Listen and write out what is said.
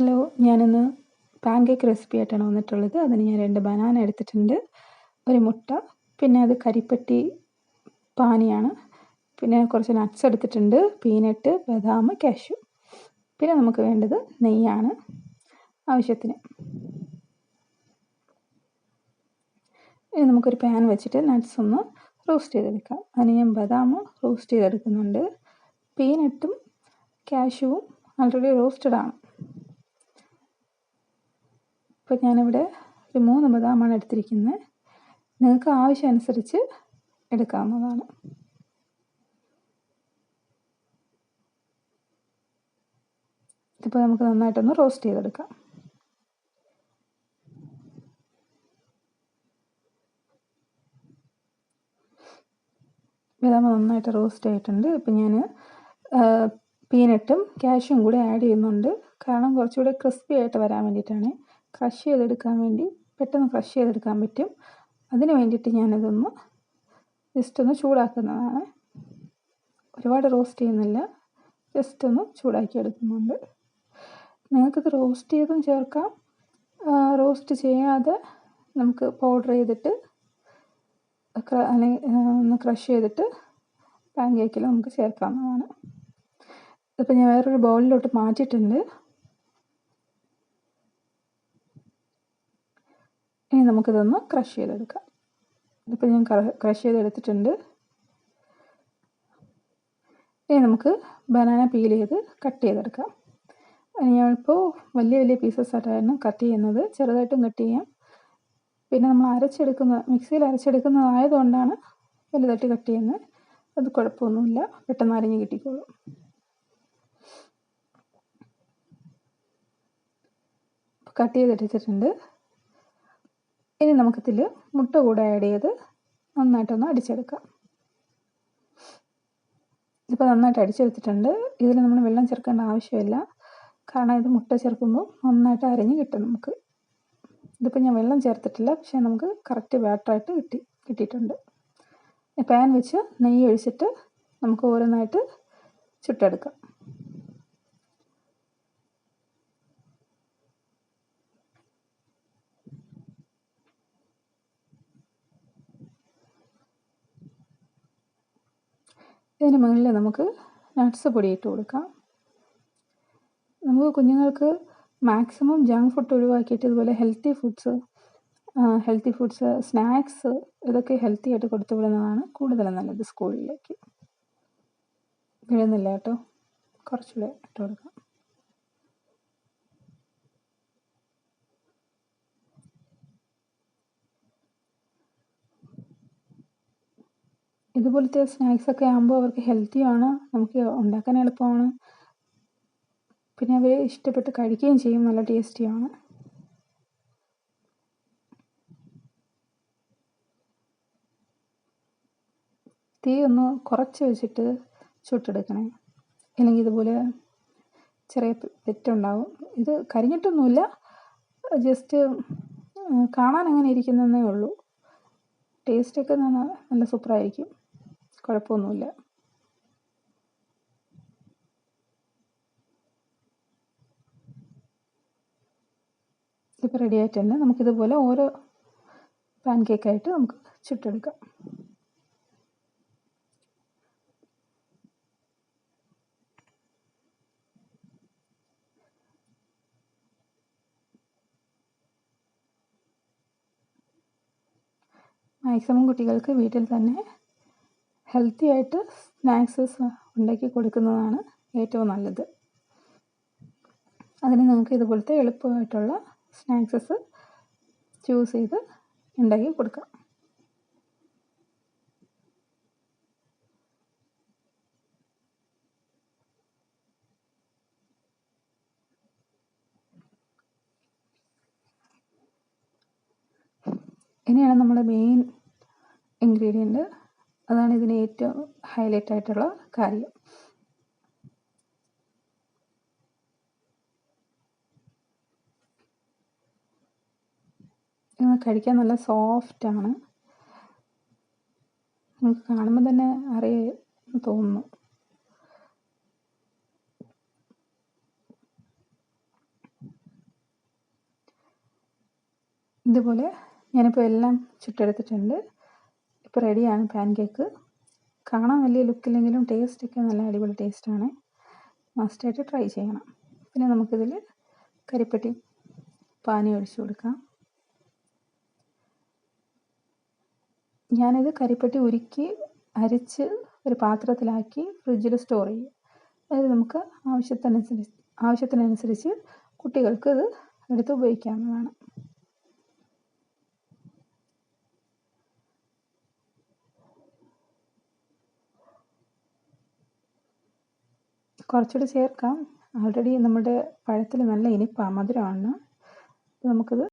Hello ഞാനിന്ന് pan cake recipe ആയിട്ടാണ് വന്നിട്ടുള്ളത്. അതിന് ഞാൻ രണ്ട് ബനാന എടുത്തിട്ടുണ്ട്. ഒരു മുട്ട പിന്നെ അത് കരിപ്പട്ടി പാനിയാണ്. പിന്നെ കുറച്ച് നട്ട്സ് എടുത്തിട്ടുണ്ട്. പീനട്ട് ബദാം കാഷ്യു പിന്നെ നമുക്ക് വേണ്ടത് നെയ്യാണ് ആവശ്യത്തിന്. ഇനി നമുക്കൊരു പാൻ വെച്ചിട്ട് നട്ട്സ് ഒന്ന് റോസ്റ്റ് ചെയ്തെടുക്കാം. അതിന് ഞാൻ ബദാം റോസ്റ്റ് ചെയ്തെടുക്കുന്നുണ്ട്. പീനട്ടും കാഷ്യൂവും ആൾറെഡി റോസ്റ്റഡ് ആണ്. ഇപ്പോൾ ഞാനിവിടെ ഒരു മൂന്ന് ബദാമാണ് എടുത്തിരിക്കുന്നത് നിങ്ങൾക്ക് ആവശ്യമനുസരിച്ച് എടുക്കാവുന്നതാണ്. ഇതിപ്പോൾ നമുക്ക് നന്നായിട്ടൊന്ന് റോസ്റ്റ് ചെയ്തെടുക്കാം. ബദാം നന്നായിട്ട് റോസ്റ്റ് ആയിട്ടുണ്ട്. ഇപ്പം ഞാൻ പീനട്ടും കാഷ്യും കൂടി ആഡ് ചെയ്യുന്നുണ്ട്. കാരണം കുറച്ചുകൂടി ക്രിസ്പി ആയിട്ട് വരാൻ വേണ്ടിയിട്ടാണ്. ക്രഷ് ചെയ്തെടുക്കാൻ വേണ്ടി പെട്ടെന്ന് ക്രഷ് ചെയ്തെടുക്കാൻ പറ്റും. അതിന് വേണ്ടിയിട്ട് ഞാനിതൊന്ന് ജസ്റ്റ് ഒന്ന് ചൂടാക്കുന്നതാണ്. ഒരുപാട് റോസ്റ്റ് ചെയ്യുന്നില്ല. ജസ്റ്റ് ഒന്ന് ചൂടാക്കി എടുക്കുന്നുണ്ട്. നിങ്ങൾക്കിത് റോസ്റ്റ് ചെയ്തും ചേർക്കാം. റോസ്റ്റ് ചെയ്യാതെ നമുക്ക് പൗഡർ ചെയ്തിട്ട് അല്ലെങ്കിൽ ഒന്ന് ക്രഷ് ചെയ്തിട്ട് പാൻ കേക്കിൽ നമുക്ക് ചേർക്കാവുന്നതാണ്. ഇതിപ്പോൾ ഞാൻ വേറൊരു ബൗളിലോട്ട് മാറ്റിയിട്ടുണ്ട് ഇനി നമുക്കിതൊന്ന് ക്രഷ് ചെയ്തെടുക്കാം. ഇതിപ്പോൾ ഞാൻ ക്രഷ് ചെയ്തെടുത്തിട്ടുണ്ട്. ഇനി നമുക്ക് ബനാന പീൽ ചെയ്ത് കട്ട് ചെയ്തെടുക്കാം. ഞാനിപ്പോൾ വലിയ വലിയ പീസസ് ആയിട്ടായിരുന്നു കട്ട് ചെയ്യുന്നത്. ചെറുതായിട്ടും കട്ട് ചെയ്യാം. പിന്നെ നമ്മൾ അരച്ചെടുക്കുന്ന മിക്സിയിൽ അരച്ചെടുക്കുന്നതായതുകൊണ്ടാണ് വലുതായിട്ട് കട്ട് ചെയ്യുന്നത്. അത് കുഴപ്പമൊന്നുമില്ല. പെട്ടെന്ന് അരിഞ്ഞ് കിട്ടിക്കോളും. കട്ട് ചെയ്തെടുത്തിട്ടുണ്ട്. ഇനി നമുക്കിതിൽ മുട്ട കൂടെ ആഡ് ചെയ്ത് നന്നായിട്ടൊന്ന് അടിച്ചെടുക്കാം. ഇപ്പോൾ നന്നായിട്ട് അടിച്ചെടുത്തിട്ടുണ്ട്. ഇതിൽ നമ്മൾ വെള്ളം ചേർക്കേണ്ട ആവശ്യമില്ല. കാരണം ഇത് മുട്ട ചേർക്കുമ്പോൾ നന്നായിട്ട് അരഞ്ഞ് കിട്ടും നമുക്ക്. ഇതിപ്പോൾ ഞാൻ വെള്ളം ചേർത്തിട്ടില്ല പക്ഷേ നമുക്ക് കറക്റ്റ് ബാറ്ററായിട്ട് കിട്ടി കിട്ടിയിട്ടുണ്ട്. പാൻ വെച്ച് നെയ്യ് ഒഴിച്ചിട്ട് നമുക്ക് ഓരോന്നായിട്ട് ചുട്ടെടുക്കാം. ഇതിന് മുകളിൽ നമുക്ക് നട്ട്സ് പൊടി ഇട്ട് കൊടുക്കാം. നമുക്ക് കുഞ്ഞുങ്ങൾക്ക് മാക്സിമം ജങ്ക് ഫുഡ് ഒഴിവാക്കിയിട്ട് ഇതുപോലെ healthy foods healthy foods snacks ഇതൊക്കെ ഹെൽത്തി ആയിട്ട് കൊടുത്തു വിടുന്നതാണ് കൂടുതൽ നല്ലത് സ്കൂളിലേക്ക് വീഴുന്നില്ല കേട്ടോ. കുറച്ചുകൂടെ ഇട്ട് കൊടുക്കാം. ഇതുപോലത്തെ സ്നാക്സ് ഒക്കെ ആകുമ്പോൾ അവർക്ക് ഹെൽത്തിയാണ് നമുക്ക് ഉണ്ടാക്കാൻ എളുപ്പമാണ്. പിന്നെ അവർ ഇഷ്ടപ്പെട്ട് കഴിക്കുകയും ചെയ്യും നല്ല ടേസ്റ്റിയാണ് തീ ഒന്ന് കുറച്ച് വെച്ചിട്ട് ചുട്ടെടുക്കണേ. അല്ലെങ്കിൽ ഇതുപോലെ ചെറിയ തെറ്റുണ്ടാവും. ഇത് കരിഞ്ഞിട്ടൊന്നുമില്ല ജസ്റ്റ് കാണാൻ അങ്ങനെ ഇരിക്കുന്നതേ ഉള്ളൂ. ടേസ്റ്റൊക്കെ നല്ല സൂപ്പറായിരിക്കും കുഴപ്പമൊന്നുമില്ല. ഇപ്പോൾ റെഡി ആയിട്ടുണ്ട് നമുക്കിതുപോലെ ഓരോ പാൻ കേക്കായിട്ട് നമുക്ക് ചുട്ടെടുക്കാം. മാക്സിമം കുട്ടികൾക്ക് വീട്ടിൽ തന്നെ ഹെൽത്തി ആയിട്ട് സ്നാക്സസ് ഉണ്ടാക്കി കൊടുക്കുന്നതാണ് ഏറ്റവും നല്ലത്. അതിന് നിങ്ങൾക്ക് ഇതുപോലത്തെ എളുപ്പമായിട്ടുള്ള സ്നാക്സസ് ചൂസ് ചെയ്ത് ഉണ്ടാക്കി കൊടുക്കാം. ഇനിയാണ് നമ്മുടെ മെയിൻ ഇൻഗ്രീഡിയന്റ് അതാണ് ഇതിന് ഏറ്റവും ഹൈലൈറ്റ് ആയിട്ടുള്ള കാര്യം. കഴിക്കാൻ നല്ല സോഫ്റ്റാണ് നമുക്ക് കാണുമ്പോൾ തന്നെ അറിയ തോന്നുന്നു. ഇതുപോലെ ഞാനിപ്പോൾ എല്ലാം ചുട്ടെടുത്തിട്ടുണ്ട്. ഇപ്പോൾ റെഡിയാണ് പാൻ കേക്ക് കാണാൻ വലിയ ലുക്കില്ലെങ്കിലും ടേസ്റ്റൊക്കെ നല്ല അടിപൊളി ടേസ്റ്റാണ് മസ്റ്റായിട്ട് ട്രൈ ചെയ്യണം. പിന്നെ നമുക്കിതിൽ കരിപ്പെട്ടി പാനി ഒഴിച്ചു കൊടുക്കാം. ഞാനിത് കരിപ്പെട്ടി ഉരുക്കി അരിച്ച് ഒരു പാത്രത്തിലാക്കി ഫ്രിഡ്ജിൽ സ്റ്റോർ ചെയ്യും. അതായത് നമുക്ക് ആവശ്യത്തിനനുസരിച്ച് ആവശ്യത്തിനനുസരിച്ച് കുട്ടികൾക്ക് ഇത് എടുത്ത് ഉപയോഗിക്കാവുന്നതാണ്. കുറച്ചുകൂടി ചേർക്കാം. ഓൾറെഡി നമ്മുടെ പഴത്തിൽ നല്ല ഇനിപ്പാണ് മധുരമാണ്. അപ്പോൾ നമുക്കിത്